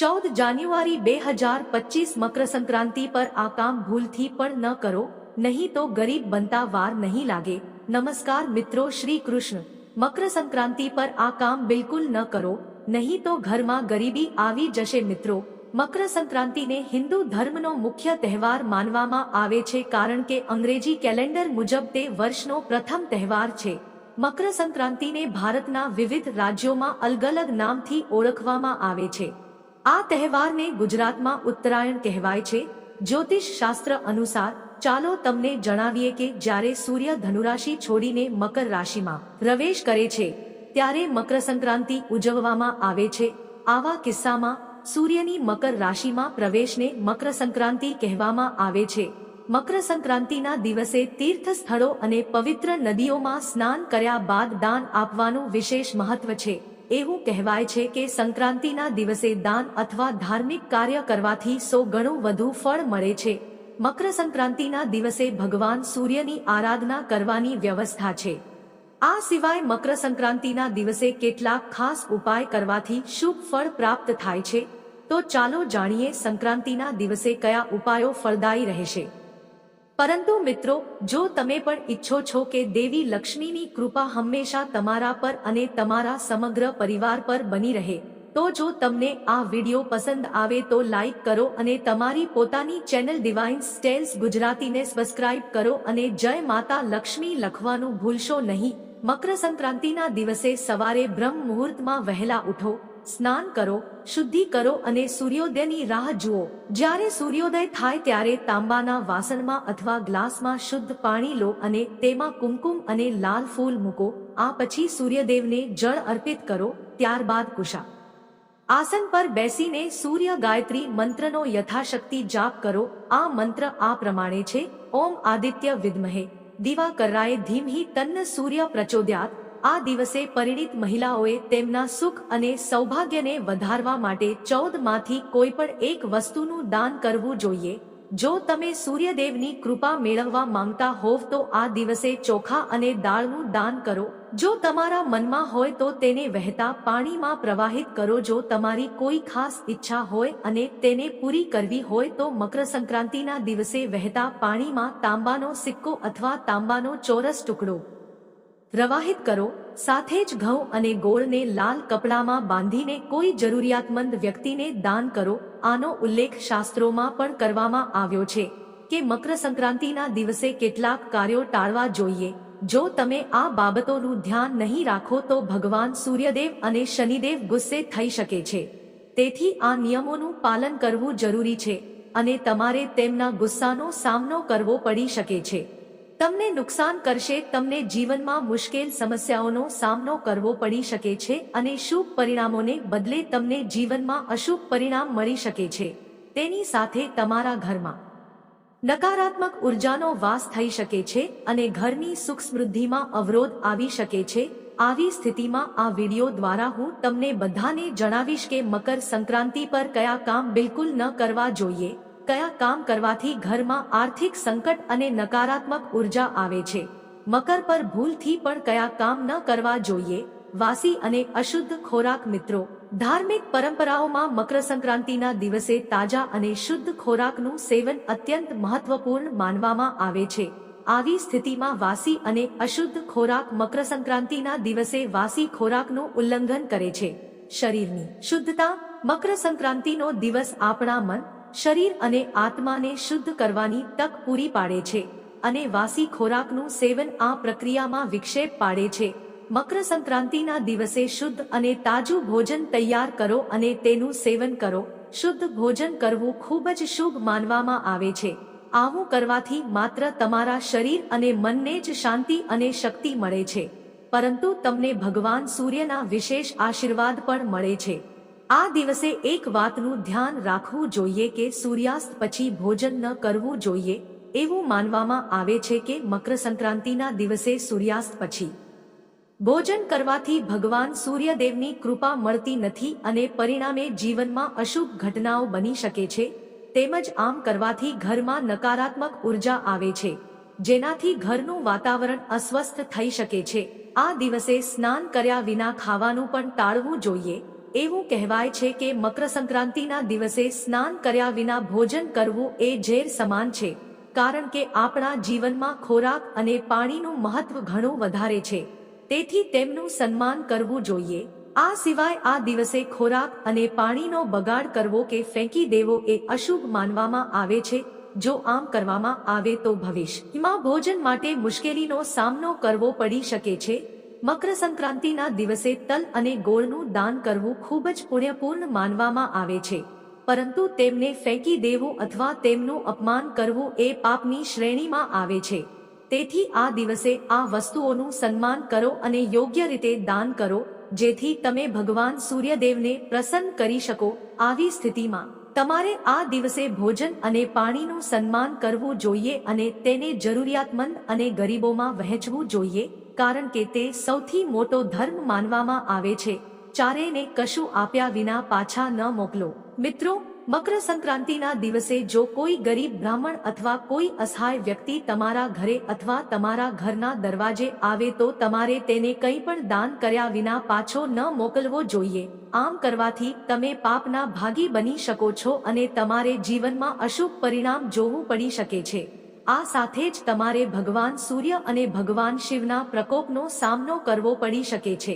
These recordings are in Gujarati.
ચૌદ જાન્યુઆરી બે હજાર પચીસ મકર સંક્રાંતિ પર આ કામ ભૂલથી પણ ન કરો, નહીં તો ગરીબ બનતા વાર નહીં લાગે. નમસ્કાર મિત્રો, શ્રી કૃષ્ણ. મકર સંક્રાંતિ પર આ કામ બિલકુલ ન કરો, નહીં તો ઘરમાં ગરીબી આવી જશે મિત્રો. મકર સંક્રાંતિને હિન્દુ ધર્મનો મુખ્ય તહેવાર માનવામાં આવે છે કારણ કે અંગ્રેજી કેલેન્ડર મુજબ તે વર્ષનો પ્રથમ તહેવાર છે. મકર સંક્રાંતિને ભારતના વિવિધ રાજ્યોમાં અલગ અલગ નામથી ઓળખવામાં આવે છે. આ તહેવારને ગુજરાતમાં ઉત્તરાયણ કહેવાય છે. જ્યોતિષ શાસ્ત્ર અનુસાર, ચાલો તમને જણાવીએ કે જ્યારે સૂર્ય ધનુરાશિ છોડીને મકર રાશિમાં પ્રવેશ કરે છે, ત્યારે મકર સંક્રાંતિ ઉજવવામાં આવે છે. આવા કિસ્સામાં, સૂર્યની મકર રાશિમાં પ્રવેશને મકર સંક્રાંતિ કહેવામાં આવે છે. મકર સંક્રાંતિના દિવસે તીર્થ સ્થળો અને પવિત્ર નદીઓમાં સ્નાન કર્યા બાદ દાન આપવાનું વિશેષ મહત્વ છે. એવું કહેવાય છે કે સંક્રાંતિના દિવસે દાન અથવા ધાર્મિક કાર્ય કરવાથી સો ગણું વધુ ફળ મળે છે. મકર સંક્રાંતિના દિવસે ભગવાન સૂર્યની આરાધના કરવાની વ્યવસ્થા છે. આ સિવાય મકર સંક્રાંતિના દિવસે કેટલાક ખાસ ઉપાય કરવાથી શુભ ફળ પ્રાપ્ત થાય છે. તો ચાલો જાણીએ સંક્રાંતિના દિવસે કયા ઉપાયો ફળદાયી રહેશે. પરંતુ મિત્રો, જો તમે પણ ઈચ્છો છો કે દેવી લક્ષ્મીની કૃપા હંમેશા તમારા પર અને તમારા સમગ્ર પરિવાર પર બની રહે, તો જો તમને આ વિડિયો પસંદ આવે તો લાઈક કરો અને તમારી પોતાની ચેનલ ડિવાઇન સ્ટેલ્સ ગુજરાતીને સબસ્ક્રાઇબ કરો અને જય માતા લક્ષ્મી લખવાનું ભૂલશો નહીં. મકર સંક્રાંતિના દિવસે સવારે બ્રહ્મ મુહૂર્તમાં વહેલા ઉઠો સ્નાન કરો, શુદ્ધિ કરો અને સૂર્યોદયની રાહ જુઓ. જ્યારે સૂર્યોદય થાય ત્યારે તાંબાના વાસણમાં અથવા ગ્લાસમાં શુદ્ધ પાણી લો અને તેમાં કુમકુમ અને લાલ ફૂલ મૂકો. આ પછી સૂર્યદેવને જળ અર્પિત કરો, ત્યારબાદ કુશા. આસન પર બેસીને સૂર્ય ગાયત્રી મંત્રનો યથાશક્તિ જાપ કરો. આ મંત્ર આ પ્રમાણે છે. ઓમ આદિત્ય વિદ્મહે. દિવા કરાય ધીમહી તન્ન સૂર્ય પ્રચોદ્યાત. આ દિવસે પરિણિત મહિલાઓએ તેમના સુખ અને સૌભાગ્યને વધારવા માટે ચૌદમાંથી કોઈ પણ એક વસ્તુનું દાન કરવું જોઈએ. જો તમે સૂર્યદેવની કૃપા મેળવવા માંગતા હોવ તો આ દિવસે ચોખા અને દાળનું દાન કરો. જો તમારા મનમાં હોય તો તેને વહેતા પાણીમાં પ્રવાહિત કરો. જો તમારી કોઈ ખાસ ઈચ્છા હોય અને તેને પૂરી કરવી હોય તો મકર સંક્રાંતિના દિવસે વહેતા પાણીમાં તાંબાનો સિક્કો અથવા તાંબાનો ચોરસ ટુકડો. પ્રવાહિત કરો, સાથે જ ઘઉં અને ગોળને લાલ કપડામાં બાંધીને કોઈ જરૂરિયાતમંદ વ્યક્તિને દાન કરો, આનો ઉલ્લેખ શાસ્ત્રોમાં પણ કરવામાં આવ્યો છે કે મકર સંક્રાંતિના દિવસે કેટલાક કાર્યો ટાળવા જોઈએ. જો તમે આ બાબતોનું ધ્યાન નહીં રાખો તો ભગવાન સૂર્યદેવ અને શનિદેવ ગુસ્સે થઈ શકે છે. તેથી આ નિયમોનું પાલન કરવું જરૂરી છે અને તમારે તેમના ગુસ્સાનો સામનો કરવો પડી શકે છે. તમને નુકસાન કરશે, તમને જીવનમાં મુશ્કેલ સમસ્યાઓનો સામનો કરવો પડી શકે છે અને શુભ પરિણામોને બદલે તમને જીવનમાં અશુભ પરિણામ મળી શકે છે. તેની સાથે તમારા ઘરમાં નકારાત્મક ઉર્જાનો વાસ થઈ શકે છે અને ઘરની સુખ સમૃદ્ધિમાં અવરોધ આવી શકે છે. આવી સ્થિતિમાં આ વીડિયો દ્વારા હું તમને બધાને જણાવીશ કે મકર સંક્રાંતિ પર કયા કામ બિલકુલ ન કરવા જોઈએ. કયા કામ કરવાથી ઘરમાં આર્થિક સંકટ અને નકારાત્મક ઊર્જા આવે છે? મકર પર ભૂલથી પણ કયા કામ ન કરવા જોઈએ? વાસી અને અશુદ્ધ ખોરાક મિત્રો, ધાર્મિક પરંપરાઓમાં મકર સંક્રાંતિના દિવસે તાજા અને શુદ્ધ ખોરાકનું સેવન અત્યંત મહત્વપૂર્ણ માનવામાં આવે છે. આવી સ્થિતિમાં વાસી અને અશુદ્ધ ખોરાક મકર સંક્રાંતિના દિવસે વાસી ખોરાકનું ઉલ્લંઘન કરે છે. શરીરની શુદ્ધતા મકર સંક્રાંતિનો દિવસ આપણા મન શરીર અને આત્માને શુદ્ધ કરવાની તક પૂરી પાડે છે અને વાસી ખોરાકનું સેવન આ પ્રક્રિયામાં વિક્ષેપ પાડે છે. મકર સંક્રાંતિના દિવસે શુદ્ધ અને તાજું ભોજન તૈયાર કરો અને તેનું સેવન કરો. શુદ્ધ ભોજન કરવું ખૂબ જ શુભ માનવામાં આવે છે. આવું કરવાથી માત્ર તમારા શરીર અને મનને જ શાંતિ અને શક્તિ મળે છે. પરંતુ તમને ભગવાન સૂર્યના વિશેષ આશીર્વાદ પણ મળે છે. આ દિવસે એક વાતનું ધ્યાન રાખવું જોઈએ કે સૂર્યાસ્ત પછી ભોજન ન કરવું જોઈએ, એવું માનવામાં આવે છે કે મકર સંક્રાંતિના દિવસે સૂર્યાસ્ત પછી. ભોજન કરવાથી ભગવાન સૂર્યદેવની કૃપા મળતી નથી અને પરિણામે જીવનમાં અશુભ ઘટનાઓ બની શકે છે, તેમજ આમ કરવાથી ઘરમાં નકારાત્મક ઊર્જા આવે છે, જેનાથી ઘરનું વાતાવરણ અસ્વસ્થ થઈ શકે છે. આ દિવસે સ્નાન કર્યા વિના ખાવાનું પણ ટાળવું જોઈએ એવું કહેવાય છે કે મકર સંક્રાંતિના દિવસે સ્નાન કર્યા વિના ભોજન કરવું એ ઝેર સમાન છે, કારણ કે આપણા જીવનમાં ખોરાક અને પાણીનું મહત્વ ઘણું વધારે છે. તેથી તેમનું સન્માન કરવું જોઈએ. આ સિવાય આ દિવસે ખોરાક અને પાણીનો બગાડ કરવો કે ફેંકી દેવો એ અશુભ માનવામાં આવે છે. જો આમ કરવામાં આવે તો ભવિષ્યમાં ભોજન માટે મુશ્કેલીનો સામનો કરવો પડી શકે છે. મકર સંક્રાંતિના દિવસે તલ અને ગોળનું દાન કરવું ખૂબ જ પુણ્યપૂર્ણ માનવામાં આવે છે. પરંતુ તેમને ફેંકી દેવું અથવા તેમનું અપમાન કરવું એ પાપની શ્રેણીમાં આવે છે. તેથી આ દિવસે આ વસ્તુઓનું સન્માન કરો અને યોગ્ય રીતે દાન કરો, જેથી તમે ભગવાન સૂર્યદેવને પ્રસન્ન કરી શકો આવી સ્થિતિમાં. તમારે આ દિવસે ભોજન અને પાણીનું સન્માન કરવું જોઈએ અને તેને જરૂરિયાતમંદ અને ગરીબોમાં વહેંચવું જોઈએ. કારણ કે તે સૌથી મોટો ધર્મ માનવામાં આવે છે. ચારેયને કશું આપ્યા વિના પાછા ન મોકલો. મિત્રો મકર સંક્રાંતિના દિવસે જો કોઈ ગરીબ બ્રાહ્મણ અથવા કોઈ અસહાય વ્યક્તિ તમારા ઘરે અથવા તમારા ઘરના દરવાજે આવે તો તમારે તેને કંઈ પણ દાન કર્યા વિના પાછો ન મોકલવો જોઈએ. આમ કરવાથી તમે પાપના ભાગી બની શકો છો અને તમારે જીવનમાં અશુભ પરિણામ જોવું પડી શકે છે. આ સાથે જ તમારે ભગવાન સૂર્ય અને ભગવાન શિવના પ્રકોપનો સામનો કરવો પડી શકે છે.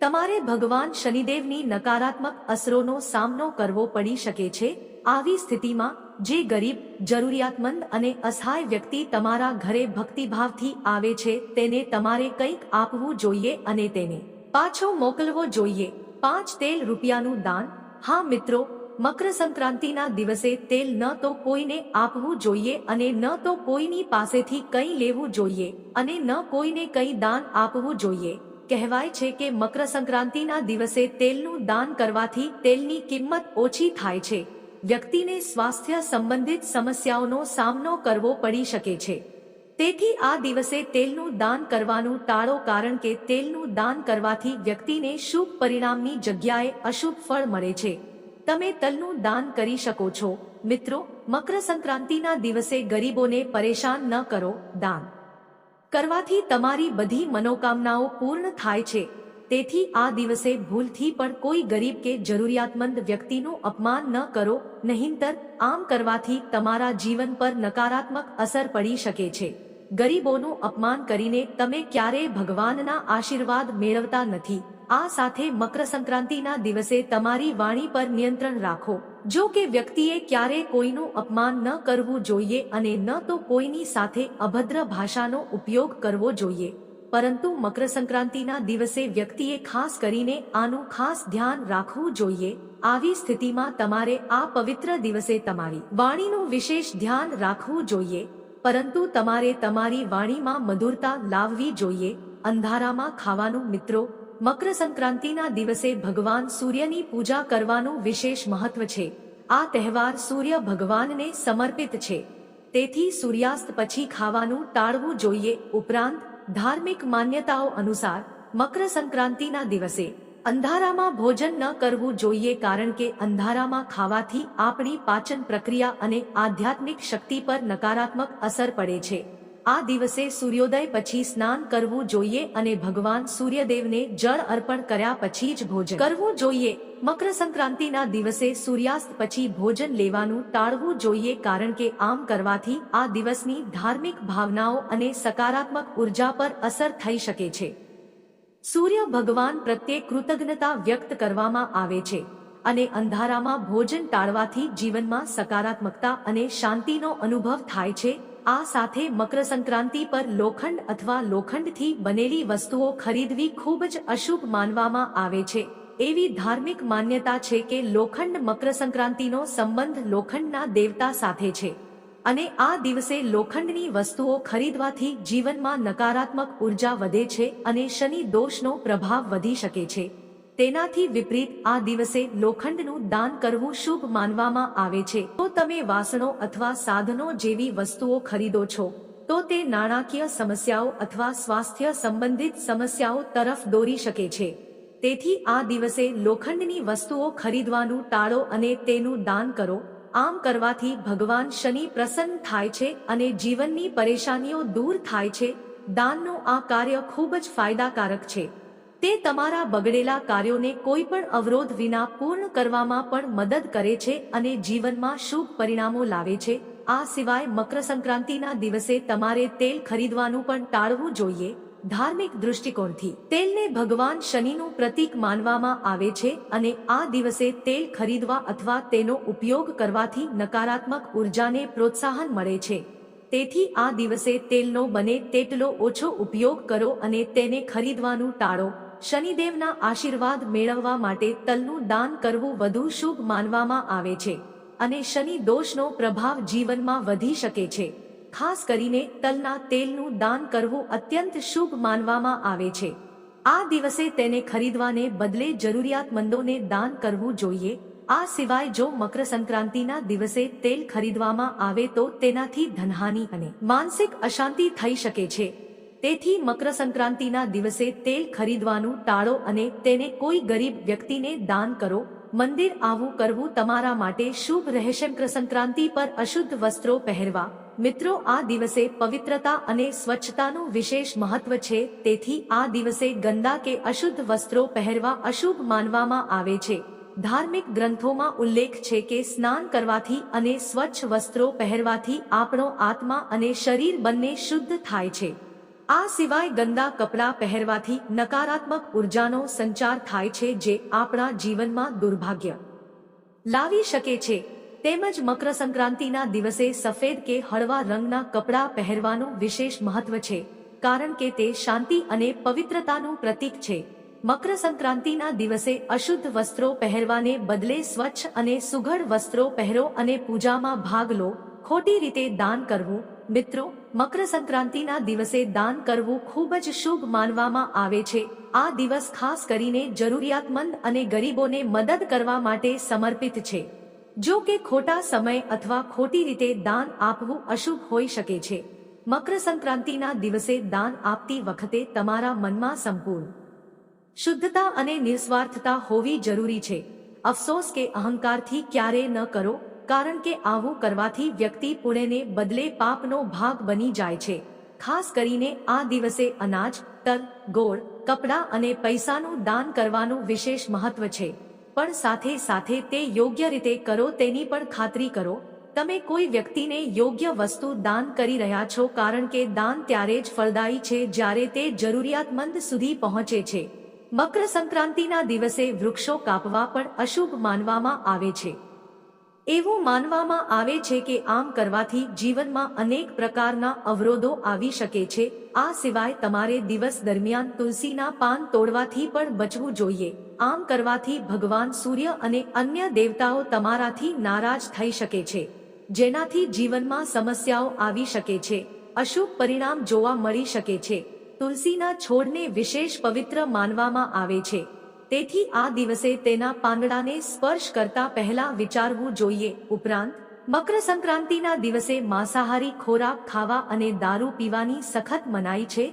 તમારે ભગવાન શનિદેવની નકારાત્મક અસરોનો સામનો કરવો પડી શકે છે. આવી સ્થિતિમાં, જે ગરીબ, જરૂરિયાતમંદ અને અસહાય વ્યક્તિ તમારા ઘરે ભક્તિભાવથી આવે છે, તેને તમારે કંઈક આપવું જોઈએ અને તેને પાછો મોકલવો જોઈએ. પાંચ તેલ રૂપિયાનું દાન. હા મિત્રો મકર સંક્રાંતિના દિવસે તેલ ન તો કોઈને આપવું જોઈએ અને ન તો કોઈની પાસેથી કંઈ લેવું જોઈએ અને ન કોઈને કંઈ દાન આપવું જોઈએ. કહેવાય છે કે મકર સંક્રાંતિના દિવસે તેલનું દાન કરવાથી તેલની કિંમત ઓછી થાય છે. વ્યક્તિને સ્વાસ્થ્ય સંબંધિત સમસ્યાઓનો સામનો કરવો પડી શકે છે. તેથી આ દિવસે તેલનું દાન કરવાનું ટાળો કારણ કે તેલનું દાન કરવાથી વ્યક્તિને શુભ પરિણામની જગ્યાએ અશુભ ફળ મળે છે. તમે તલનું દાન કરી શકો છો. મિત્રો મકર સંક્રાંતિના દિવસે ગરીબોને પરેશાન ન કરો દાન. કરવાથી તમારી બધી મનોકામનાઓ પૂર્ણ થાય છે. તેથી આ દિવસે ભૂલથી પણ કોઈ ગરીબ કે જરૂરિયાતમંદ વ્યક્તિનું અપમાન ન કરો, નહીંતર આમ કરવાથી તમારા જીવન પર નકારાત્મક અસર પડી શકે છે. ગરીબોનું અપમાન કરીને તમે ક્યારેય ભગવાનના આશીર્વાદ મેળવતા નથી. આ સાથે મકર સંક્રાંતિના દિવસે તમારી વાણી પર નિયંત્રણ રાખો. જો કે વ્યક્તિએ ક્યારે કોઈનું અપમાન ન કરવું જોઈએ અને ન તો કોઈની સાથે અભદ્ર ભાષાનો ઉપયોગ કરવો જોઈએ. પરંતુ મકર સંક્રાંતિના દિવસે વ્યક્તિએ ખાસ કરીને આનું ખાસ ધ્યાન રાખવું જોઈએ. આવી સ્થિતિમાં તમારે આ પવિત્ર દિવસે તમારી વાણીનું વિશેષ ધ્યાન રાખવું જોઈએ. પરંતુ તમારે તમારી વાણીમાં મધુરતા લાવવી જોઈએ. અંધારામાં ખાવાનું મિત્રો મકર સંક્રાંતિના દિવસે ભગવાન સૂર્યની પૂજા કરવાનું વિશેષ મહત્વ છે. આ તહેવાર સૂર્ય ભગવાનને સમર્પિત છે. તેથી સૂર્યાસ્ત પછી ખાવાનું ટાળવું જોઈએ. ઉપરાંત ધાર્મિક માન્યતાઓ અનુસાર મકર સંક્રાંતિના દિવસે અંધારામાં ભોજન ન કરવું જોઈએ કારણ કે અંધારામાં ખાવાથી આપણી પાચન પ્રક્રિયા અને આધ્યાત્મિક શક્તિ પર નકારાત્મક અસર પડે છે. આ દિવસે સૂર્યોદય પછી સ્નાન કરવું જોઈએ અને ભગવાન સૂર્યદેવને જળ અર્પણ કર્યા પછી જ ભોજન કરવું જોઈએ. મકર સંક્રાંતિના દિવસે સૂર્યાસ્ત પછી ભોજન લેવાનું ટાળવું જોઈએ કારણ કે આમ કરવાથી આ દિવસની ધાર્મિક ભાવનાઓ અને સકારાત્મક ઊર્જા પર અસર થઈ શકે છે. સૂર્ય ભગવાન પ્રત્યે કૃતજ્ઞતા વ્યક્ત કરવામાં આવે છે અને અંધારામાં ભોજન ટાળવાથી જીવનમાં સકારાત્મકતા અને શાંતિનો અનુભવ થાય છે. આ સાથે મકર સંક્રાંતિ પર લોખંડ અથવા લોખંડથી બનેલી વસ્તુઓ ખરીદવી ખૂબ જ અશુભ માનવામાં આવે છે. એવી ધાર્મિક માન્યતા છે કે લોખંડ મકર સંક્રાંતિનો સંબંધ લોખંડના દેવતા સાથે છે. અને આ દિવસે લોખંડની વસ્તુઓ ખરીદવાથી જીવનમાં નકારાત્મક ઊર્જા વધે છે અને શનિ દોષનો પ્રભાવ વધી શકે છે. તેનાથી વિપરીત, આ દિવસે લોખંડનું દાન કરવું શુભ માનવામાં આવે છે. તો તમે વાસણો અથવા સાધનો જેવી વસ્તુઓ ખરીદો છો, તો તે નાણાકીય સમસ્યાઓ અથવા સ્વાસ્થ્ય સંબંધિત સમસ્યાઓ તરફ દોરી શકે છે. તેથી આ દિવસે લોખંડની વસ્તુઓ ખરીદવાનું ટાળો અને તેનું દાન કરો. આમ કરવાથી ભગવાન શનિ પ્રસન્ન થાય છે અને જીવનની પરેશાનીઓ દૂર થાય છે. દાનનું આ કાર્ય ખૂબ જ ફાયદાકારક છે. તે તમારા બગડેલા કાર્યોને કોઈ પણ અવરોધ વિના પૂર્ણ કરવામાં પણ મદદ કરે છે અને જીવનમાં શુભ પરિણામો લાવે છે. આ સિવાય મકર સંક્રાંતિના દિવસે તમારે તેલ ખરીદવાનું પણ ટાળવું જોઈએ. ધાર્મિક દૃષ્ટિકોણથી તેલને ભગવાન શનિનું પ્રતીક માનવામાં આવે છે અને આ દિવસે તેલ ખરીદવા અથવા તેનો ઉપયોગ કરવાથી નકારાત્મક ઉર્જાને પ્રોત્સાહન મળે છે. તેથી આ દિવસે તેલનો બને તેટલો ઓછો ઉપયોગ કરો અને તેને ખરીદવાનું ટાળો. શનિદેવના આશીર્વાદ મેળવવા માટે તલનું દાન કરવું વધુ શુભ માનવામાં આવે છે અને શનિ દોષનો પ્રભાવ જીવનમાં વધી શકે છે. ખાસ કરીને તલના તેલનું દાન કરવું અત્યંત શુભ માનવામાં આવે છે. આ દિવસે તેને ખરીદવાને બદલે જરૂરિયાતમંદોને દાન કરવું જોઈએ. આ સિવાય જો મકર સંક્રાંતિના દિવસે તેલ ખરીદવામાં આવે તો તેનાથી ધનહાનિ અને માનસિક અશાંતિ થઈ શકે છે. તેથી મકર સંક્રાંતિના દિવસે તેલ ખરીદવાનું ટાળો અને તેને કોઈ ગરીબ વ્યક્તિને દાન કરો. મંદિર આવું કરવું તમારા માટે શુભ રહેશે. મકર સંક્રાંતિ પર અશુદ્ધ વસ્ત્રો પહેરવા. મિત્રો, આ દિવસે પવિત્રતા અને સ્વચ્છતાનું વિશેષ મહત્વ છે. તેથી આ દિવસે ગંદા કે અશુદ્ધ વસ્ત્રો પહેરવા અશુભ માનવામાં આવે છે. ધાર્મિક ગ્રંથોમાં ઉલ્લેખ છે કે સ્નાન કરવાથી અને સ્વચ્છ વસ્ત્રો પહેરવાથી આપણો આત્મા અને શરીર બંને શુદ્ધ થાય છે. આ સિવાય ગંદા કપડાં પહેરવાથી નકારાત્મક ઉર્જાનો સંચાર થાય છે જે આપણા જીવનમાં દુર્ભાગ્ય લાવી શકે છે. તેમજ મકર સંક્રાંતિના દિવસે સફેદ કે હળવા રંગના કપડાં પહેરવાનું વિશેષ મહત્વ છે, કારણ કે તે શાંતિ અને પવિત્રતાનું પ્રતીક છે. મકર સંક્રાંતિના દિવસે અશુદ્ધ વસ્ત્રો પહેરવાને બદલે સ્વચ્છ અને સુઘડ વસ્ત્રો પહેરો અને પૂજામાં ભાગ લો. ખોટી રીતે દાન કરવું. મિત્રો મકર સંક્રાંતિના દિવસે દાન કરવું ખૂબ જ શુભ માનવામાં આવે છે. આ દિવસ ખાસ કરીને જરૂરિયાતમંદ અને ગરીબોને મદદ કરવા માટે સમર્પિત છે. જો કે ખોટા સમય અથવા ખોટી રીતે દાન આપવું અશુભ હોઈ શકે છે. મકર સંક્રાંતિના દિવસે દાન આપતી વખતે તમારા મનમાં સંપૂર્ણ શુદ્ધતા અને નિસ્વાર્થતા હોવી જરૂરી છે. અફસોસ કે અહંકારથી ક્યારે ન કરો, કારણ કે આવું કરવાથી વ્યક્તિ પુણ્યને બદલે પાપનો ભાગ બની જાય છે. ખાસ કરીને આ દિવસે અનાજ, તલ, ગોળ, કપડાં અને પૈસાનું દાન કરવાનું વિશેષ મહત્વ છે. પણ સાથે સાથે તે યોગ્ય રીતે કરો તેની પણ ખાતરી કરો. તમે કોઈ વ્યક્તિને યોગ્ય વસ્તુ દાન કરી રહ્યા છો કારણ કે દાન ત્યારે જ ફળદાયી છે જ્યારે તે જરૂરિયાતમંદ સુધી પહોંચે છે. મકર સંક્રાંતિના દિવસે વૃક્ષો કાપવા પણ અશુભ માનવામાં આવે છે. એવું માનવામાં આવે છે કે આમ કરવાથી જીવનમાં અનેક પ્રકારના અવરોધો આવી શકે છે. આ સિવાય તમારે દિવસ દરમિયાન તુલસીના પાન તોડવાથી પણ બચવું જોઈએ. આમ કરવાથી ભગવાન સૂર્ય અને અન્ય દેવતાઓ તમારાથી નારાજ થઈ શકે છે. જેનાથી જીવનમાં સમસ્યાઓ આવી શકે છે. અશુભ પરિણામ જોવા મળી શકે છે. તુલસીના છોડને વિશેષ પવિત્ર માનવામાં આવે છે. તેથી આ દિવસે તેના પાંદડાને સ્પર્શ કરતા પહેલા વિચારવું જોઈએ. ઉપરાંત મકર સંક્રાંતિના દિવસે માંસાહારી ખોરાક ખાવા અને દારૂ પીવાની સખત મનાઈ છે.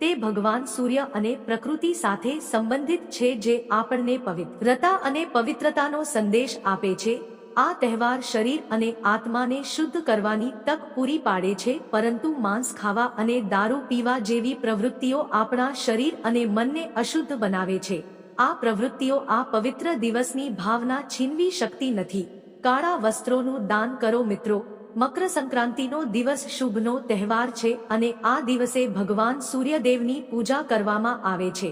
તે ભગવાન સૂર્ય અને પ્રકૃતિ સાથે સંબંધિત છે જે આપણને પવિત્રતા અને પવિત્રતાનો સંદેશ આપે છે. આ તહેવાર શરીર અને આત્માને શુદ્ધ કરવાની તક પૂરી પાડે છે, પરંતુ માંસ ખાવા અને દારૂ પીવા જેવી પ્રવૃત્તિઓ આપણા શરીર અને મનને અશુદ્ધ બનાવે છે. આ પ્રવૃત્તિઓ આ પવિત્ર દિવસની ભાવના છીનવી શકતી નથી. કાળા વસ્ત્રોનું દાન કરો મિત્રો. મકર સંક્રાંતિનો દિવસ શુભનો તહેવાર છે અને આ દિવસે ભગવાન સૂર્યદેવની પૂજા કરવામાં આવે છે.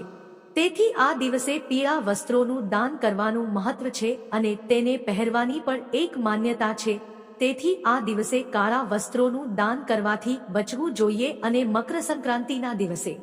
તેથી આ દિવસે પીળા વસ્ત્રોનું દાન કરવાનું મહત્વ છે અને તેને પહેરવાની પણ એક માન્યતા છે. તેથી આ દિવસે કાળા વસ્ત્રોનું દાન કરવાથી બચવું જોઈએ અને મકર સંક્રાંતિના દિવસે.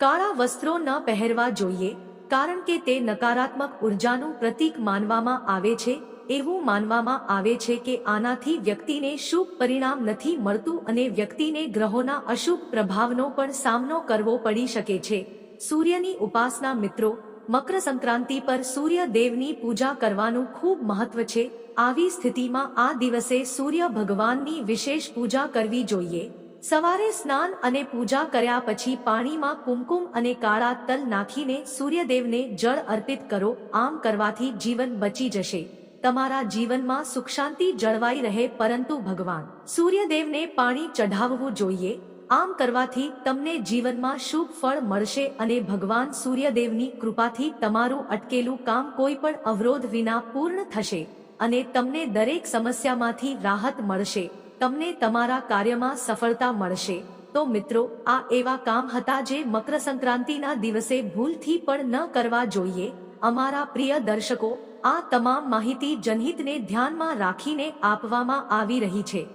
કાળા વસ્ત્રો ન પહેરવા જોઈએ. કારણ કે તે નકારાત્મક ઉર્જાનું પ્રતીક માનવામાં આવે છે, એવું માનવામાં આવે છે કે આનાથી વ્યક્તિને શુભ પરિણામ નથી મળતું અને વ્યક્તિને ગ્રહોના અશુભ પ્રભાવનો પણ સામનો કરવો પડી શકે છે. સૂર્યની ઉપાસના મિત્રો મકર સંક્રાંતિ પર સૂર્ય દેવની પૂજા કરવાનું ખૂબ મહત્વ છે. આવી સ્થિતિમાં આ દિવસે સૂર્ય ભગવાનની વિશેષ પૂજા કરવી જોઈએ. સવારે સ્નાન અને પૂજા કર્યા પછી પાણીમાં કુમકુમ અને કાળા તલ નાખીને સૂર્યદેવને જળ અર્પિત કરો, આમ કરવાથી જીવન બચી જશે. તમારા જીવનમાં સુખ શાંતિ જળવાઈ રહે, પરંતુ ભગવાન, સૂર્યદેવને પાણી ચઢાવવું જોઈએ. આમ કરવાથી તમને જીવનમાં શુભ ફળ મળશે અને ભગવાન સૂર્યદેવની કૃપાથી તમારું અટકેલું કામ કોઈ પણ અવરોધ વિના પૂર્ણ થશે અને તમને દરેક સમસ્યામાંથી રાહત મળશે. તમને તમારા કાર્યમાં સફળતા મળશે. તો મિત્રો, આ એવા કામ હતા જે મકર સંક્રાંતિના દિવસે ભૂલથી પણ ન કરવા જોઈએ. અમારા પ્રિય દર્શકો, આ તમામ માહિતી જનહિતને ધ્યાનમાં રાખીને આપવામાં આવી રહી છે.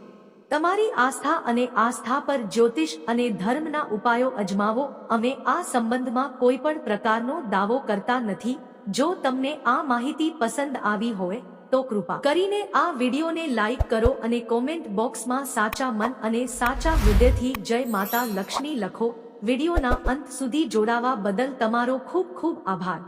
તમારી આસ્થા અને આસ્થા પર જ્યોતિષ અને ધર્મના ઉપાયો અજમાવો. અમે આ સંબંધમાં કોઈ પણ પ્રકારનો દાવો કરતા નથી. જો તમને આ માહિતી પસંદ આવી હોય તો કૃપા. કરીને આ વિડીયોને લાઈક કરો અને કોમેન્ટ બોક્સમાં સાચા મન અને સાચા હૃદયથી જય માતા લક્ષ્મી લખો. વિડીયોના અંત સુધી જોડાવા બદલ તમારો ખૂબ ખૂબ આભાર.